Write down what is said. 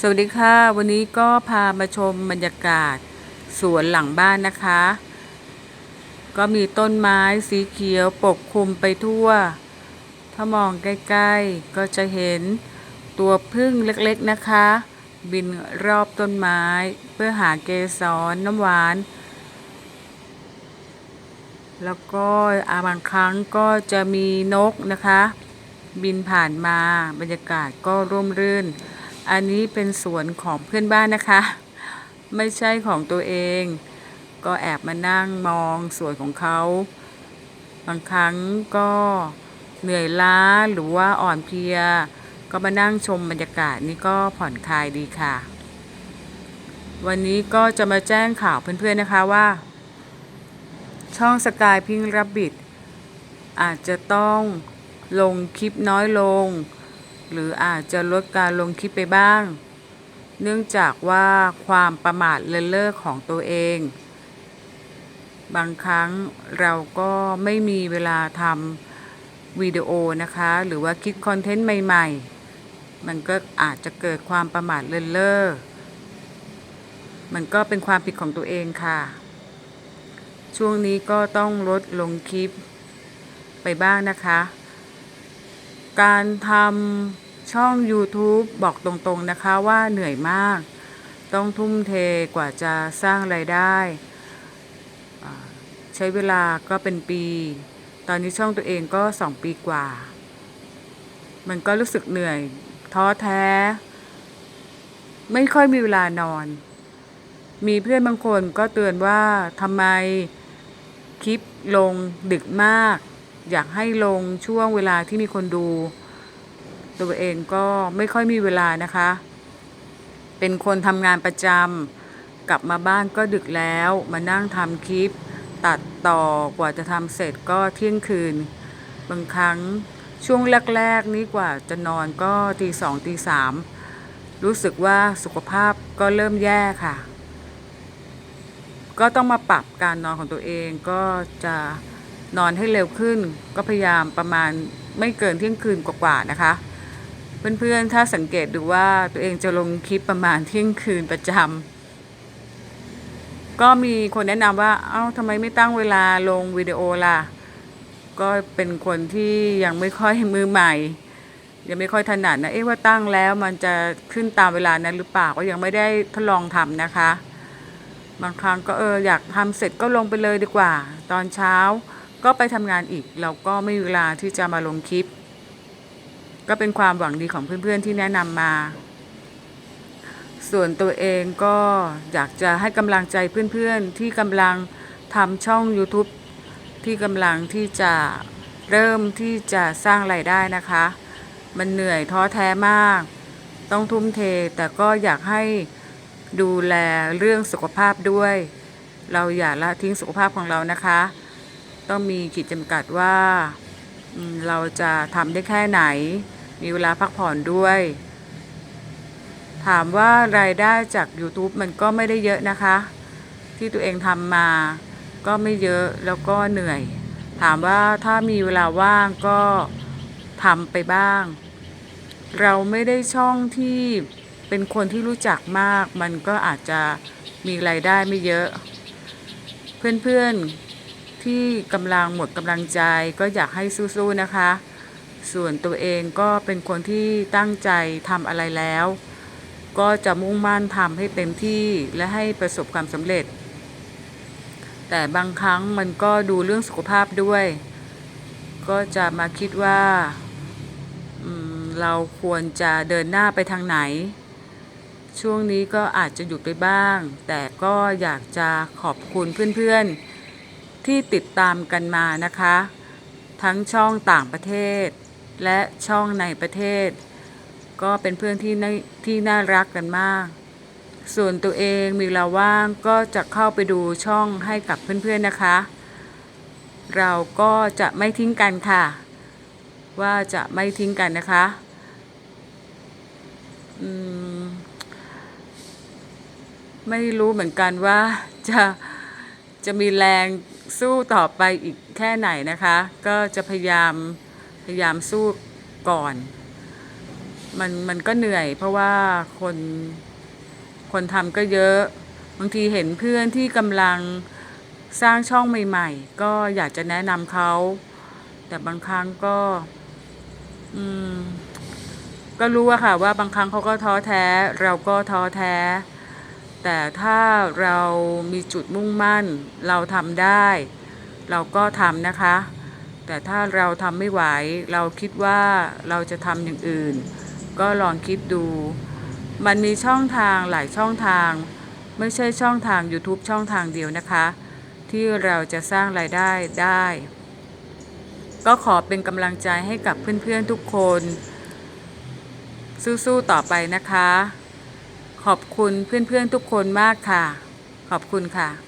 สวัสดีค่ะ วันนี้ก็พามาชมบรรยากาศสวนหลังบ้านนะคะ ก็มีต้นไม้สีเขียวปกคลุมไปทั่ว ถ้ามองใกล้ๆ ก็จะเห็นตัวพึ่งเล็กๆนะคะ บินรอบต้นไม้เพื่อหาเกสรน้ำหวาน แล้วก็อาบางครั้งก็จะมีนกนะคะ บินผ่านมาบรรยากาศก็ร่มรื่น อันนี้เป็นสวนของเพื่อนบ้านนะคะ ไม่ใช่ของตัวเอง ก็แอบมานั่งมองสวนของเขา บางครั้งก็เหนื่อยล้าหรือว่าอ่อนเพลีย ก็มานั่งชมบรรยากาศนี่ก็ผ่อนคลายดีค่ะ วันนี้ก็จะมาแจ้งข่าวเพื่อนๆนะคะว่า ช่องสกายพิงรับบิดอาจจะต้องลงคลิปน้อยลง หรืออาจจะลดการลงคลิปไปบ้าง เนื่องจากว่าความประมาทเลินเล่อของตัวเอง บางครั้งเราก็ไม่มีเวลาทำวิดีโอนะคะ หรือว่าคิดคอนเทนต์ใหม่ ๆ มันก็อาจจะเกิดความประมาทเลินเล่อมันก็เป็นความผิดของตัวเองค่ะ ช่วงนี้ก็ต้องลดลงคลิปไปบ้างนะคะ การทำช่อง YouTube บอกตรงๆนะคะว่าเหนื่อยมาก ต้องทุ่มเทกว่าจะสร้างไรายได้ ใช้เวลาก็เป็นปี ตอนนี้ช่องตัวเองก็สองปีกว่า มันก็รู้สึกเหนื่อย ท้อแท้ ไม่ค่อยมีเวลานอน มีเพื่อนบางคนก็เตือนว่าทำไมคลิปลงดึกมาก อยากให้ลงช่วงเวลาที่มีคนดู ตัวเองก็ไม่ค่อยมีเวลานะคะ เป็นคนทำงานประจำกลับมาบ้านก็ดึกแล้ว มานั่งทำคลิป ตัดต่อกว่าจะทำเสร็จก็เที่ยงคืน บางครั้งช่วงแรกๆนี้กว่าจะนอนก็ตีสองตีสามรู้สึกว่าสุขภาพก็เริ่มแย่ค่ะ ก็ต้องมาปรับการนอนของตัวเองก็จะ นอนให้เร็วขึ้น ก็พยายามประมาณไม่เกินเที่ยงคืนกว่าๆนะคะเพื่อนๆ ถ้าสังเกตดูว่าตัวเองจะลงคลิปประมาณเที่ยงคืนประจำ ก็มีคนแนะนำว่า เอ้าทำไมไม่ตั้งเวลาลงวิดีโอล่ะ ก็เป็นคนที่ยังไม่ค่อยมือใหม่ ยังไม่ค่อยถนัดนะ เอ๊ะว่าตั้งแล้วมันจะขึ้นตามเวลานั้นหรือเปล่า ก็ยังไม่ได้ทดลองทำนะคะ บางครั้งก็เอออยากทำเสร็จก็ลงไปเลยดีกว่า ตอนเช้า ก็ไปทำงานอีกเราก็ไม่มีเวลาที่จะมาลงคลิป ก็เป็นความหวังดีของเพื่อนๆที่แนะนำมา ส่วนตัวเองก็อยากจะให้กำลังใจเพื่อนๆที่กำลังทำช่อง YouTube ที่กำลังที่จะเริ่มที่จะสร้างไรายได้นะคะ มันเหนื่อยท้อแท้มาก ต้องทุ่มเทแต่ก็อยากให้ดูแลเรื่องสุขภาพด้วย เราอย่าละทิ้งสุขภาพของเรานะคะ ต้องมีขีดจำกัดว่า เราจะทำได้แค่ไหน มีเวลาพักผ่อนด้วย ถามว่ารายได้จาก YouTube มันก็ไม่ได้เยอะนะคะ ที่ตัวเองทำมา ก็ไม่เยอะแล้วก็เหนื่อย ถามว่าถ้ามีเวลาว่างก็ทำไปบ้าง เราไม่ได้ช่องที่เป็นคนที่รู้จักมาก มันก็อาจจะมีรายได้ไม่เยอะ เพื่อนๆ ที่กำลังหมดกำลังใจก็อยากให้สู้ๆนะคะ ส่วนตัวเองก็เป็นคนที่ตั้งใจทำอะไรแล้ว ก็จะมุ่งมั่นทำให้เต็มที่และให้ประสบความสำเร็จ แต่บางครั้งมันก็ดูเรื่องสุขภาพด้วย ก็จะมาคิดว่าเราควรจะเดินหน้าไปทางไหน ช่วงนี้ก็อาจจะหยุดไปบ้าง แต่ก็อยากจะขอบคุณเพื่อนๆ ที่ติดตามกันมานะคะ ทั้งช่องต่างประเทศ และช่องในประเทศ ก็เป็นเพื่อนที่น่าที่น่ารักกันมาก ส่วนตัวเองมีเวลาว่างก็จะเข้าไปดูช่องให้กับเพื่อนๆนะคะ เราก็จะไม่ทิ้งกันค่ะ ว่าจะไม่ทิ้งกันนะคะมไม่รู้เหมือนกันว่าจะจะมีแรง สู้ต่อไปอีกแค่ไหนนะคะ ก็จะพยายามพยายามสู้ก่อน มันมันก็เหนื่อยเพราะว่าคนคนทำก็เยอะ บางทีเห็นเพื่อนที่กำลังสร้างช่องใหม่ ๆ ก็อยากจะแนะนำเขา แต่บางครั้งก็ อืม ก็รู้อะค่ะว่าบางครั้งเขาก็ท้อแท้ เราก็ท้อแท้ แต่ถ้าเรามีจุดมุ่งมั่น เราทำได้ เราก็ทำนะคะ แต่ถ้าเราทำไม่ไหว เราคิดว่าเราจะทำอย่างอื่น ก็ลองคิดดู มันมีช่องทางหลายช่องทาง ไม่ใช่ช่องทาง YouTube ช่องทางเดียวนะคะ ที่เราจะสร้างรายได้ได้ ก็ขอเป็นกำลังใจให้กับเพื่อนๆทุกคน สู้ๆต่อไปนะคะ ขอบคุณเพื่อนๆทุกคนมากค่ะ ขอบคุณค่ะ